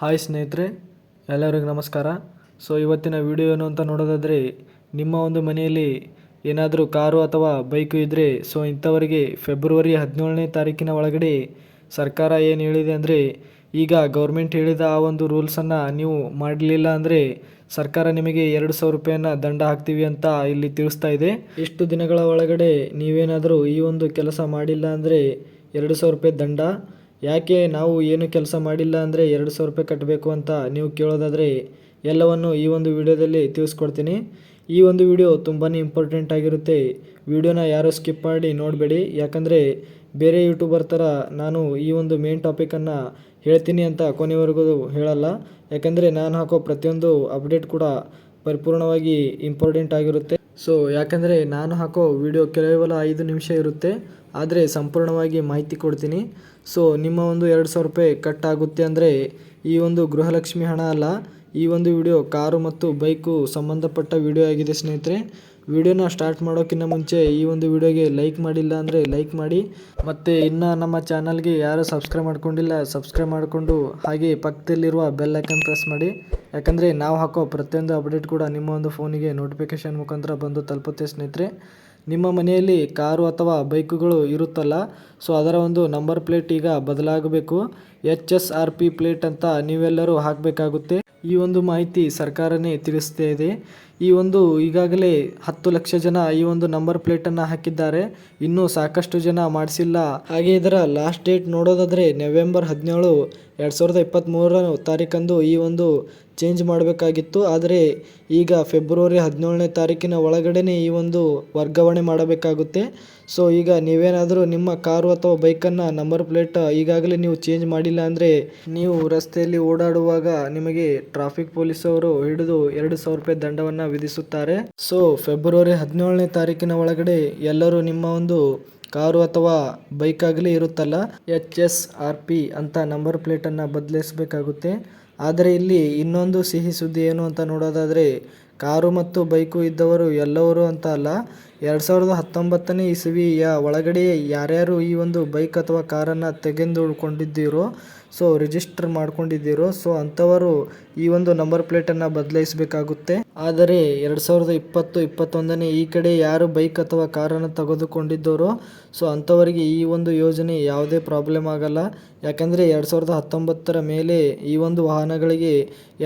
Hi ಸ್ನೇಹಿತರೆ, ಎಲ್ಲರಿಗೂ ನಮಸ್ಕಾರ. ಸೊ, ಇವತ್ತಿನ ವಿಡಿಯೋ ಏನು ಅಂತ ನೋಡೋದಾದರೆ, ನಿಮ್ಮ ಒಂದು ಮನೆಯಲ್ಲಿ ಏನಾದರೂ ಕಾರು ಅಥವಾ ಬೈಕು ಇದ್ದರೆ ಸೊ, ಇಂಥವರಿಗೆ ಫೆಬ್ರವರಿ ಹದಿನೇಳನೇ ತಾರೀಕಿನ ಒಳಗಡೆ ಸರ್ಕಾರ ಏನು ಹೇಳಿದೆ ಅಂದರೆ, ಈಗ ಗೌರ್ಮೆಂಟ್ ಹೇಳಿದ ಆ ಒಂದು ರೂಲ್ಸನ್ನು ನೀವು ಮಾಡಲಿಲ್ಲ ಅಂದರೆ, ಸರ್ಕಾರ ನಿಮಗೆ ಎರಡು ಸಾವಿರ ರೂಪಾಯಿಯನ್ನು ದಂಡ ಹಾಕ್ತೀವಿ ಅಂತ ಇಲ್ಲಿ ತಿಳಿಸ್ತಾ ಇದೆ. ಎಷ್ಟು ದಿನಗಳ ಒಳಗಡೆ ನೀವೇನಾದರೂ ಈ ಒಂದು ಕೆಲಸ ಮಾಡಿಲ್ಲ ಅಂದರೆ ಎರಡು ಸಾವಿರ ರೂಪಾಯಿ ದಂಡ ಯಾಕೆ ನಾವು ಏನು ಕೆಲಸ ಮಾಡಿಲ್ಲ ಅಂದರೆ ಎರಡು ಸಾವಿರ ರೂಪಾಯಿ ಕಟ್ಟಬೇಕು ಅಂತ ನೀವು ಕೇಳೋದಾದರೆ ಎಲ್ಲವನ್ನು ಈ ಒಂದು ವಿಡಿಯೋದಲ್ಲಿ ತಿಳಿಸ್ಕೊಡ್ತೀನಿ. ಈ ಒಂದು ವಿಡಿಯೋ ತುಂಬಾ ಇಂಪಾರ್ಟೆಂಟ್ ಆಗಿರುತ್ತೆ. ವಿಡಿಯೋನ ಯಾರೂ ಸ್ಕಿಪ್ ಮಾಡಿ ನೋಡಬೇಡಿ. ಯಾಕಂದರೆ ಬೇರೆ ಯೂಟ್ಯೂಬರ್ ಥರ ನಾನು ಈ ಒಂದು ಮೇನ್ ಟಾಪಿಕನ್ನು ಹೇಳ್ತೀನಿ ಅಂತ ಕೊನೆವರೆಗೂ ಹೇಳಲ್ಲ. ಯಾಕಂದರೆ ನಾನು ಹಾಕೋ ಪ್ರತಿಯೊಂದು ಅಪ್ಡೇಟ್ ಕೂಡ ಪರಿಪೂರ್ಣವಾಗಿ ಇಂಪಾರ್ಟೆಂಟ್ ಆಗಿರುತ್ತೆ. ಸೊ ಯಾಕಂದರೆ ನಾನು ಹಾಕೋ ವಿಡಿಯೋ ಕೇವಲ ಐದು ನಿಮಿಷ ಇರುತ್ತೆ. ಆದರೆ ಸಂಪೂರ್ಣವಾಗಿ ಮಾಹಿತಿ ಕೊಡ್ತೀನಿ. ಸೊ ನಿಮ್ಮ ಒಂದು ಎರಡು ಸಾವಿರ ರೂಪಾಯಿ ಕಟ್ ಆಗುತ್ತೆ ಅಂದರೆ ಈ ಒಂದು ಗೃಹಲಕ್ಷ್ಮಿ ಹಣ ಅಲ್ಲ, ಈ ಒಂದು ವಿಡಿಯೋ ಕಾರು ಮತ್ತು ಬೈಕು ಸಂಬಂಧಪಟ್ಟ ವಿಡಿಯೋ ಆಗಿದೆ ಸ್ನೇಹಿತರೆ. ವಿಡಿಯೋನ ಸ್ಟಾರ್ಟ್ ಮಾಡೋಕ್ಕಿಂತ ಮುಂಚೆ ಈ ಒಂದು ವಿಡಿಯೋಗೆ ಲೈಕ್ ಮಾಡಿಲ್ಲ ಅಂದರೆ ಲೈಕ್ ಮಾಡಿ. ಮತ್ತು ಇನ್ನು ನಮ್ಮ ಚಾನಲ್ಗೆ ಯಾರು ಸಬ್ಸ್ಕ್ರೈಬ್ ಮಾಡ್ಕೊಂಡಿಲ್ಲ ಸಬ್ಸ್ಕ್ರೈಬ್ ಮಾಡಿಕೊಂಡು ಹಾಗೆ ಪಕ್ಕದಲ್ಲಿರುವ ಬೆಲ್ ಐಕನ್ ಪ್ರೆಸ್ ಮಾಡಿ. ಯಾಕಂದರೆ ನಾವು ಹಾಕೋ ಪ್ರತಿಯೊಂದು ಅಪ್ಡೇಟ್ ಕೂಡ ನಿಮ್ಮ ಒಂದು ಫೋನಿಗೆ ನೋಟಿಫಿಕೇಶನ್ ಮುಖಾಂತರ ಬಂದು ತಲುಪುತ್ತೆ ಸ್ನೇಹಿತರೆ. ನಿಮ್ಮ ಮನೆಯಲ್ಲಿ ಕಾರು ಅಥವಾ ಬೈಕುಗಳು ಇರುತ್ತಲ್ಲ ಸೊ ಅದರ ಒಂದು ನಂಬರ್ ಪ್ಲೇಟ್ ಈಗ ಬದಲಾಗಬೇಕು. H S R P plate ಅಂತ ನೀವೆಲ್ಲರೂ ಹಾಕಬೇಕಾಗುತ್ತೆ. ಈ ಒಂದು ಮಾಹಿತಿ ಸರ್ಕಾರನೇ ತಿಳಿಸ್ತಾ ಇದೆ. ಈ ಒಂದು ಈಗಾಗಲೇ ಹತ್ತು ಲಕ್ಷ ಜನ ಈ ಒಂದು ನಂಬರ್ ಪ್ಲೇಟನ್ನು ಹಾಕಿದ್ದಾರೆ. ಇನ್ನೂ ಸಾಕಷ್ಟು ಜನ ಮಾಡಿಸಿಲ್ಲ. ಹಾಗೆ ಇದರ ಲಾಸ್ಟ್ ಡೇಟ್ ನೋಡೋದಾದರೆ ನವೆಂಬರ್ ಹದಿನೇಳು, ಎರಡು ಸಾವಿರದ ಇಪ್ಪತ್ತ್ಮೂರರ ತಾರೀಕಂದು ಈ ಒಂದು ಚೇಂಜ್ ಮಾಡಬೇಕಾಗಿತ್ತು. ಆದರೆ ಈಗ ಫೆಬ್ರವರಿ ಹದಿನೇಳನೇ ತಾರೀಕಿನ ಒಳಗಡೆನೆ ಈ ಒಂದು ವರ್ಗಾವಣೆ ಮಾಡಬೇಕಾಗುತ್ತೆ. ಸೊ ಈಗ ನೀವೇನಾದರೂ ನಿಮ್ಮ ಕಾರು ಅಥವಾ ಬೈಕನ್ನು ನಂಬರ್ ಪ್ಲೇಟ್ ಈಗಾಗಲೇ ನೀವು ಚೇಂಜ್ ಮಾಡಿಲ್ಲ ಅಂದರೆ ನೀವು ರಸ್ತೆಯಲ್ಲಿ ಓಡಾಡುವಾಗ ನಿಮಗೆ ಟ್ರಾಫಿಕ್ ಪೊಲೀಸವರು ಹಿಡಿದು ಎರಡು ಸಾವಿರ ರೂಪಾಯಿ ದಂಡವನ್ನು ವಿಧಿಸುತ್ತಾರೆ. ಸೊ ಫೆಬ್ರವರಿ ಹದಿನೇಳನೇ ತಾರೀಕಿನ ಒಳಗಡೆ ಎಲ್ಲರೂ ನಿಮ್ಮ ಒಂದು ಕಾರು ಅಥವಾ ಬೈಕ್ ಆಗಲಿ ಇರುತ್ತಲ್ಲ? ಎಚ್ ಎಸ್ ಆರ್ ಪಿ ಅಂತ ನಂಬರ್ ಪ್ಲೇಟನ್ನು ಬದಲಿಸಬೇಕಾಗುತ್ತೆ. ಆದರೆ ಇಲ್ಲಿ ಇನ್ನೊಂದು ಸಿಹಿ ಸುದ್ದಿ ಏನು ಅಂತ ನೋಡೋದಾದರೆ, ಕಾರು ಮತ್ತು ಬೈಕು ಇದ್ದವರು ಎಲ್ಲವರು ಅಂತ ಅಲ್ಲ. ಎರಡು ಸಾವಿರದ ಹತ್ತೊಂಬತ್ತನೇ ಇಸವಿಯ ಒಳಗಡೆ ಯಾರ್ಯಾರು ಈ ಒಂದು ಬೈಕ್ ಅಥವಾ ಕಾರನ್ನು ತೆಗೆದುಕೊಂಡಿದ್ದೀರೋ, ಸೊ ರಿಜಿಸ್ಟರ್ ಮಾಡ್ಕೊಂಡಿದ್ದೀರೋ, ಸೊ ಅಂಥವರು ಈ ಒಂದು ನಂಬರ್ ಪ್ಲೇಟನ್ನು ಬದಲಾಯಿಸಬೇಕಾಗುತ್ತೆ. ಆದರೆ ಎರಡು ಸಾವಿರದ ಇಪ್ಪತ್ತು, ಇಪ್ಪತ್ತೊಂದನೇ ಈ ಕಡೆ ಯಾರು ಬೈಕ್ ಅಥವಾ ಕಾರನ್ನು ತೆಗೆದುಕೊಂಡಿದ್ದರೋ, ಸೊ ಅಂಥವರಿಗೆ ಈ ಒಂದು ಯೋಜನೆ ಯಾವುದೇ ಪ್ರಾಬ್ಲಮ್ ಆಗಲ್ಲ. ಯಾಕಂದರೆ ಎರಡು ಸಾವಿರದ ಹತ್ತೊಂಬತ್ತರ ಮೇಲೆ ಈ ಒಂದು ವಾಹನಗಳಿಗೆ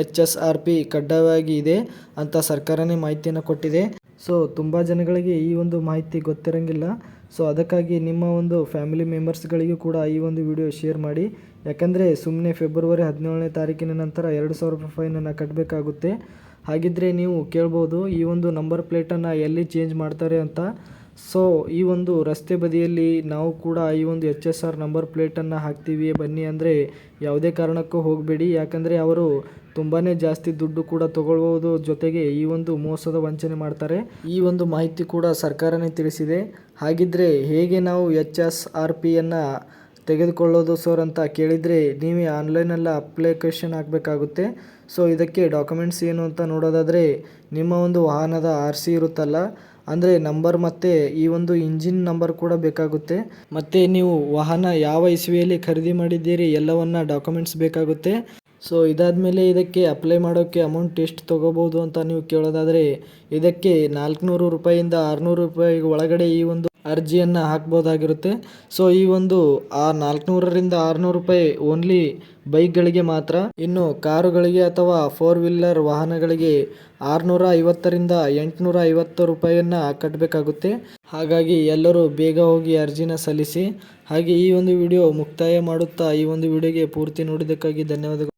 ಎಚ್ ಎಸ್ ಆರ್ ಪಿ ಕಡ್ಡಾಯವಾಗಿ ಇದೆ ಅಂತ ಸರ್ಕಾರನೇ ಮಾಹಿತಿಯನ್ನು ಕೊಟ್ಟಿದೆ. ಸೊ ತುಂಬ ಜನಗಳಿಗೆ ಈ ಒಂದು ಮಾಹಿತಿ ಗೊತ್ತಿರಂಗಿಲ್ಲ. ಸೊ ಅದಕ್ಕಾಗಿ ನಿಮ್ಮ ಒಂದು ಫ್ಯಾಮಿಲಿ ಮೆಂಬರ್ಸ್ಗಳಿಗೂ ಕೂಡ ಈ ಒಂದು ವಿಡಿಯೋ ಶೇರ್ ಮಾಡಿ. ಯಾಕಂದರೆ ಸುಮ್ಮನೆ ಫೆಬ್ರವರಿ ಹದಿನೇಳನೇ ತಾರೀಕಿನ ನಂತರ ಎರಡು ಸಾವಿರ ರೂಪಾಯಿ ಫೈನನ್ನು ಕಟ್ಟಬೇಕಾಗುತ್ತೆ ಹಾಗಿದ್ದರೆ ನೀವು ಕೇಳ್ಬೋದು, ಈ ಒಂದು ನಂಬರ್ ಪ್ಲೇಟನ್ನು ಎಲ್ಲಿ ಚೇಂಜ್ ಮಾಡ್ತಾರೆ ಅಂತ. ಸೊ ಈ ಒಂದು ರಸ್ತೆ ಬದಿಯಲ್ಲಿ ನಾವು ಕೂಡ ಈ ಒಂದು ಎಚ್ ಎಸ್ ಆರ್ ನಂಬರ್ ಪ್ಲೇಟನ್ನು ಹಾಕ್ತೀವಿ. ಬನ್ನಿ ಅಂದರೆ ಯಾವುದೇ ಕಾರಣಕ್ಕೂ ಹೋಗಬೇಡಿ. ಯಾಕಂದರೆ ಅವರು ತುಂಬಾ ಜಾಸ್ತಿ ದುಡ್ಡು ಕೂಡ ತಗೊಳ್ಬೋದು. ಜೊತೆಗೆ ಈ ಒಂದು ಮೋಸದ ವಂಚನೆ ಮಾಡ್ತಾರೆ. ಈ ಒಂದು ಮಾಹಿತಿ ಕೂಡ ಸರ್ಕಾರನೇ ತಿಳಿಸಿದೆ. ಹಾಗಿದ್ದರೆ ಹೇಗೆ ನಾವು ಎಚ್ ಎಸ್ ಆರ್ ಪಿಯನ್ನು ತೆಗೆದುಕೊಳ್ಳೋದು ಸರ್ ಅಂತ ಕೇಳಿದರೆ ನೀವೇ ಆನ್ಲೈನಲ್ಲಿ ಅಪ್ಲಿಕೇಶನ್ ಹಾಕಬೇಕಾಗುತ್ತೆ. ಸೊ ಇದಕ್ಕೆ ಡಾಕ್ಯುಮೆಂಟ್ಸ್ ಏನು ಅಂತ ನೋಡೋದಾದರೆ ನಿಮ್ಮ ಒಂದು ವಾಹನದ ಆರ್ ಸಿ ಇರುತ್ತಲ್ಲ, ಅಂದರೆ ನಂಬರ್ ಮತ್ತು ಈ ಒಂದು ಇಂಜಿನ್ ನಂಬರ್ ಕೂಡ ಬೇಕಾಗುತ್ತೆ. ಮತ್ತು ನೀವು ವಾಹನ ಯಾವ ಇಸ್ವಿಯಲ್ಲಿ ಖರೀದಿ ಮಾಡಿದ್ದೀರಿ ಎಲ್ಲವನ್ನ ಡಾಕ್ಯುಮೆಂಟ್ಸ್ ಬೇಕಾಗುತ್ತೆ. ಸೊ ಇದಾದಮೇಲೆ ಇದಕ್ಕೆ ಅಪ್ಲೈ ಮಾಡೋಕ್ಕೆ ಅಮೌಂಟ್ ಎಷ್ಟು ತೊಗೋಬೋದು ಅಂತ ನೀವು ಕೇಳೋದಾದರೆ ಇದಕ್ಕೆ ನಾಲ್ಕುನೂರು ರೂಪಾಯಿಂದ ಆರುನೂರು ರೂಪಾಯಿ ಒಳಗಡೆ ಈ ಒಂದು ಅರ್ಜಿಯನ್ನು ಹಾಕ್ಬೋದಾಗಿರುತ್ತೆ. ಸೊ ಈ ಒಂದು ಆ ನಾಲ್ಕುನೂರರಿಂದ ಆರುನೂರು ರೂಪಾಯಿ ಓನ್ಲಿ ಬೈಕ್ಗಳಿಗೆ ಮಾತ್ರ. ಇನ್ನು ಕಾರುಗಳಿಗೆ ಅಥವಾ ಫೋರ್ ವೀಲರ್ ವಾಹನಗಳಿಗೆ ಆರುನೂರ ಐವತ್ತರಿಂದ ಎಂಟುನೂರ ಐವತ್ತು ರೂಪಾಯಿಯನ್ನು ಕಟ್ಟಬೇಕಾಗುತ್ತೆ ಹಾಗಾಗಿ ಎಲ್ಲರೂ ಬೇಗ ಹೋಗಿ ಅರ್ಜಿನ ಸಲ್ಲಿಸಿ. ಹಾಗೆ ಈ ಒಂದು ವಿಡಿಯೋ ಮುಕ್ತಾಯ ಮಾಡುತ್ತಾ ಈ ಒಂದು ವಿಡಿಯೋಗೆ ಪೂರ್ತಿ ನೋಡಿದ್ದಕ್ಕಾಗಿ ಧನ್ಯವಾದಗಳು.